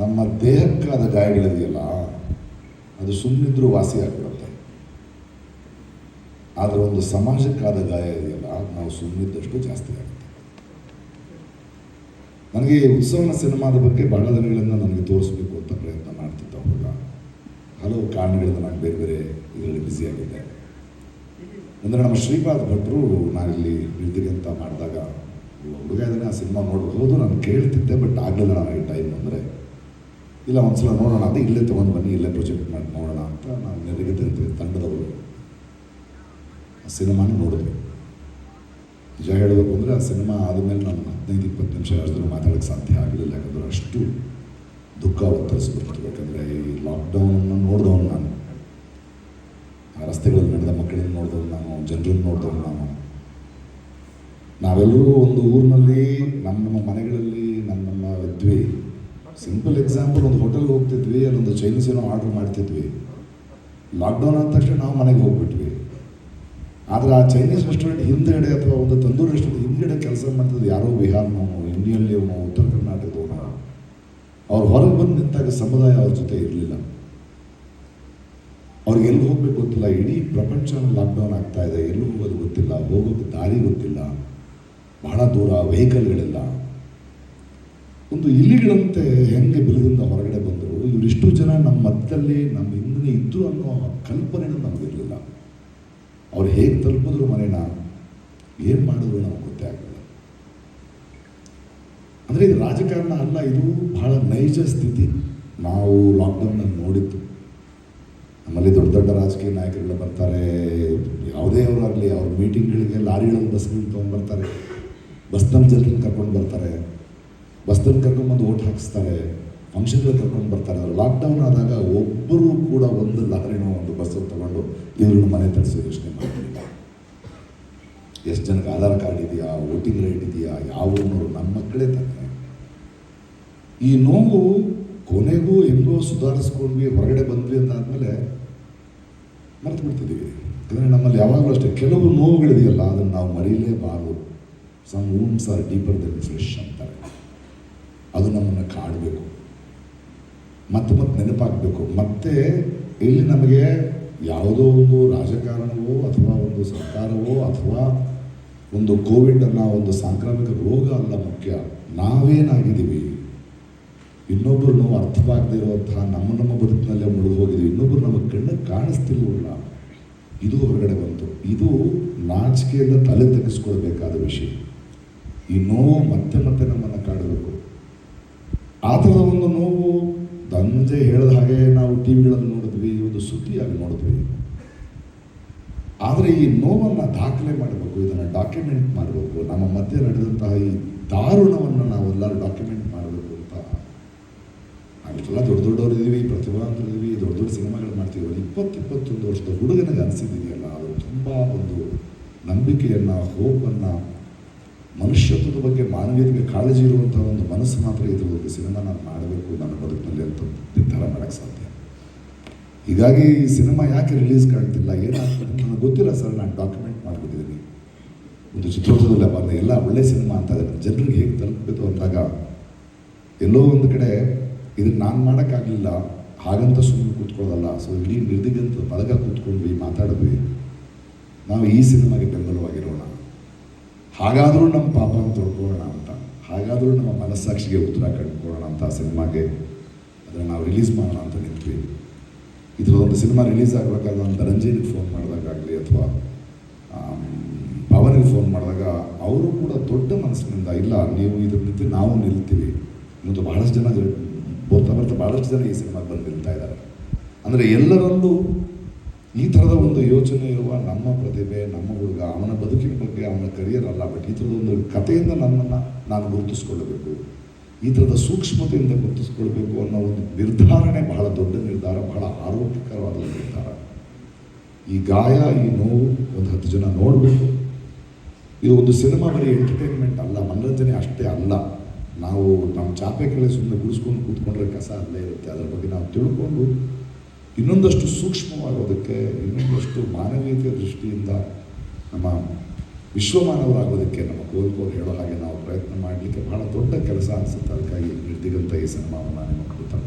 ನಮ್ಮ ದೇಹಕ್ಕಾದ ಗಾಯಗಳಿದೆಯಲ್ಲ, ಅದು ಸುಮ್ಮನಿದ್ರೂ ವಾಸಿ ಆಗ್ಬಿಡುತ್ತೆ ಆದರೆ ಒಂದು ಸಮಾಜಕ್ಕಾದ ಗಾಯ ಇದೆಯಲ್ಲ, ನಾವು ಸುಮ್ಮನಿದ್ದಷ್ಟು ಜಾಸ್ತಿ ಆಗುತ್ತೆ. ನನಗೆ ಈ ಉತ್ಸವನ ಸಿನಿಮಾದ ಬಗ್ಗೆ ಬಹಳ ದಿನಗಳಿಂದ ನನಗೆ ತೋರಿಸ್ಬೇಕು ಅಂತ ಪ್ರಯತ್ನ ಮಾಡ್ತಿದ್ದ ಹುಡುಗ ಹಲವು ಕಾರಣಗಳಿಂದ ನಾನು ಬೇರೆ ಬೇರೆ ಇದರಲ್ಲಿ ಬ್ಯುಸಿಯಾಗಿದ್ದೆ ಅಂದರೆ ನಮ್ಮ ಶ್ರೀಪಾದ್ ಭಟ್ರು ನಾನಿಲ್ಲಿ ನಿರ್ದಿಗೆ ಅಂತ ಮಾಡಿದಾಗ ಹುಡುಗ ಇದನ್ನು ಆ ಸಿನಿಮಾ ನೋಡ್ಬೋದು, ನಾನು ಕೇಳ್ತಿದ್ದೆ, ಬಟ್ ಆಗಲಿಲ್ಲ ನನಗೆ ಟೈಮ್ ಅಂದರೆ. ಇಲ್ಲ, ಒಂದ್ಸಲ ನೋಡೋಣ ಅದೇ ಇಲ್ಲೇ ತೊಗೊಂಡು ಬನ್ನಿ, ಇಲ್ಲೇ ಪ್ರೊಜೆಕ್ಟ್ ಮಾಡಿ ನೋಡೋಣ ಅಂತ ನಾವು ನೆರಗಿದ್ದಂತೆ ತಂಡದವರು. ಆ ಸಿನಿಮಾನ ನೋಡಿದ್ವಿ. ನಿಜ ಹೇಳಬೇಕು ಅಂದರೆ ಆ ಸಿನಿಮಾ ಆದಮೇಲೆ ನಾನು ಹದಿನೈದು, ಇಪ್ಪತ್ತು ನಿಮಿಷ ಯಾರ್ದೂ ಮಾತಾಡೋಕ್ಕೆ ಸಾಧ್ಯ ಆಗಲಿಲ್ಲ, ಯಾಕಂದರೆ ಅಷ್ಟು ದುಃಖ ಒತ್ತರಿಸ್ಬಿಡ್ತು ಯಾಕಂದರೆ ಈ ಲಾಕ್ಡೌನನ್ನು ನೋಡಿದವನು ನಾನು. ಆ ರಸ್ತೆಗಳಲ್ಲಿ ನಡೆದ ಮಕ್ಕಳನ್ನ ನೋಡಿದವನು ನಾನು, ಜನರನ್ನು ನೋಡಿದವನು ನಾನು. ನಾವೆಲ್ಲರೂ ಒಂದು ಊರಿನಲ್ಲಿ ಸಿಂಪಲ್ ಎಕ್ಸಾಂಪಲ್ ಒಂದು ಹೋಟೆಲ್ಗೆ ಹೋಗ್ತಿದ್ವಿ, ಅಲ್ಲೊಂದು ಚೈನೀಸ್ ಏನೋ ಆರ್ಡರ್ ಮಾಡ್ತಿದ್ವಿ. ಲಾಕ್ಡೌನ್ ಆದ ತಕ್ಷಣ ನಾವು ಮನೆಗೆ ಹೋಗ್ಬಿಟ್ವಿ. ಆದರೆ ಆ ಚೈನೀಸ್ ರೆಸ್ಟೋರೆಂಟ್ ಹಿಂದೆಡೆ ಅಥವಾ ಒಂದು ತಂದೂರಿ ರೆಸ್ಟೋರೆಂಟ್ ಹಿಂದೆಡೆ ಕೆಲಸ ಮಾಡ್ತಿದ್ದು ಯಾರೋ ಬಿಹಾರ್ನವನು ಇಂಡಿಯಲ್ಲಿ ಅವನು ಉತ್ತರ ಕರ್ನಾಟಕದವನು. ಅವ್ರು ಹೊರಗೆ ಬಂದು ನಿಂತಾಗ ಸಮುದಾಯ ಅವ್ರ ಜೊತೆ ಇರಲಿಲ್ಲ. ಅವ್ರಿಗೆ ಎಲ್ಲಿ ಹೋಗ್ಬೇಕು ಗೊತ್ತಿಲ್ಲ, ಇಡೀ ಪ್ರಪಂಚ ಲಾಕ್ಡೌನ್ ಆಗ್ತಾ ಇದೆ, ಎಲ್ಲೂ ಹೋಗೋದು ಗೊತ್ತಿಲ್ಲ ಹೋಗೋಕ್ಕೆ ದಾರಿ ಗೊತ್ತಿಲ್ಲ. ಬಹಳ ದೂರ ವೆಹಿಕಲ್ಗಳಿಲ್ಲ ಒಂದು ಇಲಿಗಳಂತೆ ಹೆಂಗೆ ಬಿಲದಿಂದ ಹೊರಗಡೆ ಬಂದರು ಇವರಿಷ್ಟು ಜನ ನಮ್ಮ ಮಧ್ಯದಲ್ಲಿ, ನಮ್ಮ ಹಿಂದೆ ಇದ್ರು ಅನ್ನೋ ಕಲ್ಪನೆನೂ ನಮಗಿರಲಿಲ್ಲ. ಅವ್ರು ಹೇಗೆ ತಲುಪಿದ್ರು ಮನೇನ? ಏನು ಮಾಡಿದ್ರು ನಮಗೆ ಗೊತ್ತೇ ಆಗಲಿಲ್ಲ. ಅಂದರೆ ಇದು ರಾಜಕಾರಣ ಅಲ್ಲ, ಇದು ಬಹಳ ನೈಜ ಸ್ಥಿತಿ. ನಾವು ಲಾಕ್ಡೌನಲ್ಲಿ ನೋಡಿದ್ದು. ನಮ್ಮಲ್ಲಿ ದೊಡ್ಡ ದೊಡ್ಡ ರಾಜಕೀಯ ನಾಯಕರುಗಳು ಬರ್ತಾರೆ. ಯಾವುದೇ ಅವರಾಗಲಿ ಅವ್ರ ಮೀಟಿಂಗ್ಗಳಿಗೆ ಲಾರಿಗಳಲ್ಲಿ ಬಸ್ಗಳು ತೊಗೊಂಡ್ಬರ್ತಾರೆ. ಬಸ್ ನಮ್ಮ ಜನರನ್ನು ಕರ್ಕೊಂಡು ಬರ್ತಾರೆ. ಬಸ್ನಲ್ಲಿ ಕರ್ಕೊಂಡ್ಬಂದು ಓಟ್ ಹಾಕಿಸ್ತಾರೆ ಫಂಕ್ಷನ್ಗಳು ಕರ್ಕೊಂಡು ಬರ್ತಾರೆ. ಅವ್ರು ಲಾಕ್ಡೌನ್ ಆದಾಗ ಒಬ್ಬರು ಕೂಡ ಒಂದು ಲಾರಿನೋ ಒಂದು ಬಸ್ಸನ್ನು ತಗೊಂಡು ಇವ್ರನ್ನ ಮನೆ ತರಿಸಿ ಯೋಚನೆ ಮಾಡ್ತಿಲ್ಲ ಎಷ್ಟು ಜನಕ್ಕೆ ಆಧಾರ್ ಕಾರ್ಡ್ ಇದೆಯಾ, ವೋಟಿಂಗ್ ರೈಟ್ ಇದೆಯಾ, ಯಾವ ಊರು ನಮ್ಮ ಮಕ್ಕಳೇ ತಾನೆ. ಈ ನೋವು ಕೊನೆಗೂ ಹೆಂಗೋ ಸುಧಾರಿಸ್ಕೊಂಡ್ವಿ ಹೊರಗಡೆ ಬಂದ್ವಿ ಅಂತಾದ್ಮೇಲೆ ಮರೆತು ಬಿಡ್ತಿದ್ದೀವಿ. ಯಾಕಂದರೆ ನಮ್ಮಲ್ಲಿ ಯಾವಾಗಲೂ ಅಷ್ಟೇ ಕೆಲವು ನೋವುಗಳಿದೆಯಲ್ಲ, ಅದನ್ನು ನಾವು ಮರೀಲೇಬಾರದು. Some wounds are deeper than fresh ಅಂತಾರೆ. ಅದು ನಮ್ಮನ್ನು ಕಾಡಬೇಕು ಮತ್ತೆ ಮತ್ತೆ ನೆನಪಾಗಬೇಕು. ಮತ್ತೆ ಇಲ್ಲಿ ನಮಗೆ ಯಾವುದೋ ಒಂದು ರಾಜಕಾರಣವೋ ಅಥವಾ ಒಂದು ಸರ್ಕಾರವೋ ಅಥವಾ ಒಂದು ಕೋವಿಡ್ ಅನ್ನೋ ಒಂದು ಸಾಂಕ್ರಾಮಿಕ ರೋಗ ಅಲ್ಲ ಮುಖ್ಯ. ನಾವೇನಾಗಿದ್ದೀವಿ? ಇನ್ನೊಬ್ಬರು ನಾವು ಅರ್ಥವಾಗದೇ ಇರುವಂತಹ ನಮ್ಮ ನಮ್ಮ ಬದುಕಿನಲ್ಲೇ ಮುಳುಗು ಹೋಗಿದ್ದೀವಿ ಇನ್ನೊಬ್ಬರು ನಮಗೆ ಕಣ್ಣು ಕಾಣಿಸ್ತಿಲ್ಲ ಇದು ಹೊರಗಡೆ ಬಂತು. ಇದು ನಾಚಿಕೆಯಿಂದ ತಲೆ ತೆಗೆಸ್ಕೊಳ್ಬೇಕಾದ ವಿಷಯ. ಈ ನೋವು ಮತ್ತೆ ಮತ್ತೆ ನಮ್ಮನ್ನು ಕಾಡಬೇಕು. ಆ ಒಂದು ನೋವು, ದಂಜೆ ಹೇಳಿದ ಹಾಗೆ ನಾವು ಟಿ ವಿಗಳಲ್ಲಿ ನೋಡಿದ್ವಿ, ಒಂದು ಸುದ್ದಿಯಾಗಿ ನೋಡಿದ್ವಿ. ಆದರೆ ಈ ನೋವನ್ನು ದಾಖಲೆ ಮಾಡಬೇಕು, ಇದನ್ನು ಡಾಕ್ಯುಮೆಂಟ್ ಮಾಡಬೇಕು, ನಮ್ಮ ಮಧ್ಯೆ ನಡೆದಂತಹ ಈ ದಾರುಣವನ್ನು ನಾವೆಲ್ಲರೂ ಡಾಕ್ಯುಮೆಂಟ್ ಮಾಡಬೇಕು ಅಂತ. ನಾವೆಲ್ಲ ದೊಡ್ಡ ದೊಡ್ಡವರು ಇದ್ದೀವಿ ಪ್ರತಿಭಾವಂತರು ಇದ್ದೀವಿ ದೊಡ್ಡ ದೊಡ್ಡ ಸಿನಿಮಾಗಳು ಮಾಡ್ತೀವಿ. ಒಂದು ಇಪ್ಪತ್ತು ಇಪ್ಪತ್ತೊಂದು ವರ್ಷದ ಹುಡುಗನಿಗೆ ಅನಿಸಿದೆಯಲ್ಲ ಅದು ತುಂಬ ಒಂದು ನಂಬಿಕೆಯನ್ನು ಹೋಪನ್ನು ಮನುಷ್ಯತ್ವದ ಬಗ್ಗೆ ಮಾನವೀಯತೆಗೆ ಕಾಳಜಿ ಇರುವಂಥ ಒಂದು ಮನಸ್ಸು ಮಾತ್ರ ಇದ್ರ ಬಗ್ಗೆ ಸಿನಿಮಾ ನಾನು ಮಾಡಬೇಕು ನನ್ನ ಬದುಕಿನಲ್ಲಿ ಅಂತ ನಿರ್ಧಾರ ಮಾಡೋಕ್ಕೆ ಸಾಧ್ಯ. ಹೀಗಾಗಿ ಈ ಸಿನಿಮಾ ಯಾಕೆ ರಿಲೀಸ್ ಕಾಣ್ತಿಲ್ಲ? ಏನಾಗ್ತದೆ? ನನಗೆ ಗೊತ್ತಿಲ್ಲ ಸರ್, ನಾನು ಡಾಕ್ಯುಮೆಂಟ್ ಮಾಡಿಬಿಟ್ಟಿದ್ದೀನಿ. ಒಂದು ಚಿತ್ರೋತ್ಸವದಲ್ಲಿ ಬಂದ ಎಲ್ಲ ಒಳ್ಳೆ ಸಿನಿಮಾ ಅಂತ ಜನರಿಗೆ ಹೇಗೆ ತಲುಪಬೇಕು ಅಂದಾಗ ಎಲ್ಲೋ ಒಂದು ಕಡೆ ಇದನ್ನು ನಾನು ಮಾಡೋಕ್ಕಾಗಲಿಲ್ಲ, ಹಾಗಂತ ಸುಮ್ಮನೆ ಕೂತ್ಕೊಳ್ಳೋದಲ್ಲ, ಸೊ ಇಡೀ ನಿರ್ದಿಗಂತ ಬಲಗ ಕೂತ್ಕೊಂಡ್ವಿ ಮಾತಾಡಿದ್ವಿ ನಾವು ಈ ಸಿನಿಮಾಗೆ ಬೆಂಬಲವಾಗಿರೋಣ ಹಾಗಾದರೂ ನಮ್ಮ ಪಾಪನ ತೊಳ್ಕೊಳ್ಳೋಣ ಅಂತ, ಹಾಗಾದರೂ ನಮ್ಮ ಮನಸ್ಸಾಕ್ಷಿಗೆ ಉತ್ತರ ಕಂಡುಕೊಳ್ಳೋಣ ಅಂತ ಆ ಸಿನಿಮಾಗೆ ಅದನ್ನು ನಾವು ರಿಲೀಸ್ ಮಾಡೋಣ ಅಂತ ನಿಂತ್ವಿ. ಒಂದು ಸಿನಿಮಾ ರಿಲೀಸ್ ಆಗಬೇಕಾದ್ರೆ ನಾನು ಧನಂಜಯನಿಗೆ ಫೋನ್ ಮಾಡಿದಾಗಲಿ ಅಥವಾ ಪವನಿಗೆ ಫೋನ್ ಮಾಡಿದಾಗ ಅವರು ಕೂಡ ದೊಡ್ಡ ಮನಸ್ಸಿನಿಂದ, ಇಲ್ಲ, ನೀವು ಇದ್ರ ನಿಂತು ನಾವು ನಿಲ್ತೀವಿ. ಇವತ್ತು ಬಹಳಷ್ಟು ಜನ ಬರ್ತಾ ಬರ್ತಾ ಭಾಳಷ್ಟು ಜನ ಈ ಸಿನಿಮಾಗೆ ಬಂದು ನಿಲ್ತಾ ಇದ್ದಾರೆ. ಅಂದರೆ ಎಲ್ಲರಲ್ಲೂ ಈ ಥರದ ಒಂದು ಯೋಚನೆ ಇರುವ ನಮ್ಮ ಪ್ರತಿಭೆ, ನಮ್ಮ ಹುಡುಗ, ಅವನ ಬದುಕಿನ ಬಗ್ಗೆ ಅವನ ಕರಿಯರ್ ಅಲ್ಲ ಬಟ್ ಈ ಥರದ ಒಂದು ಕಥೆಯಿಂದ ನನ್ನನ್ನು ನಾನು ಗುರುತಿಸ್ಕೊಳ್ಳಬೇಕು. ಈ ಥರದ ಸೂಕ್ಷ್ಮತೆಯಿಂದ ಗುರುತಿಸ್ಕೊಳ್ಬೇಕು ಅನ್ನೋ ಒಂದು ನಿರ್ಧಾರಣೆ ಬಹಳ ದೊಡ್ಡ ನಿರ್ಧಾರ, ಬಹಳ ಆರೋಗ್ಯಕರವಾದ ನಿರ್ಧಾರ. ಈ ಗಾಯ, ಈ ನೋವು ಒಂದು ಹತ್ತು ಜನ ನೋಡಬೇಕು. ಇದು ಒಂದು ಸಿನಿಮಾ ಬರೀ ಎಂಟರ್ಟೈನ್ಮೆಂಟ್ ಅಲ್ಲ, ಮನರಂಜನೆ ಅಷ್ಟೇ ಅಲ್ಲ. ನಾವು ನಮ್ಮ ಚಾಪೆ ಕಳೆ ಸುಮ್ಮನೆ ಗುಡಿಸ್ಕೊಂಡು ಕೂತ್ಕೊಂಡ್ರೆ ಕಸ ಅಲ್ಲೇ ಇರುತ್ತೆ. ಅದರ ಬಗ್ಗೆ ನಾವು ತಿಳ್ಕೊಂಡು ಇನ್ನೊಂದಷ್ಟು ಸೂಕ್ಷ್ಮವಾಗೋದಕ್ಕೆ, ಇನ್ನೊಂದಷ್ಟು ಮಾನವೀಯತೆಯ ದೃಷ್ಟಿಯಿಂದ ನಮ್ಮ ವಿಶ್ವಮಾನವರಾಗೋದಕ್ಕೆ ನಮ್ಮ ಕೋಲ್ಕೋರು ಹೇಳೋ ಹಾಗೆ ನಾವು ಪ್ರಯತ್ನ ಮಾಡಲಿಕ್ಕೆ ಬಹಳ ದೊಡ್ಡ ಕೆಲಸ ಅನಿಸುತ್ತೆ. ಅದಕ್ಕಾಗಿ ನಿರ್ದಿಗಂತ ಈ ಸಿನಿಮಾವನ್ನು ನಿಮ್ಮ ಕುರಿತು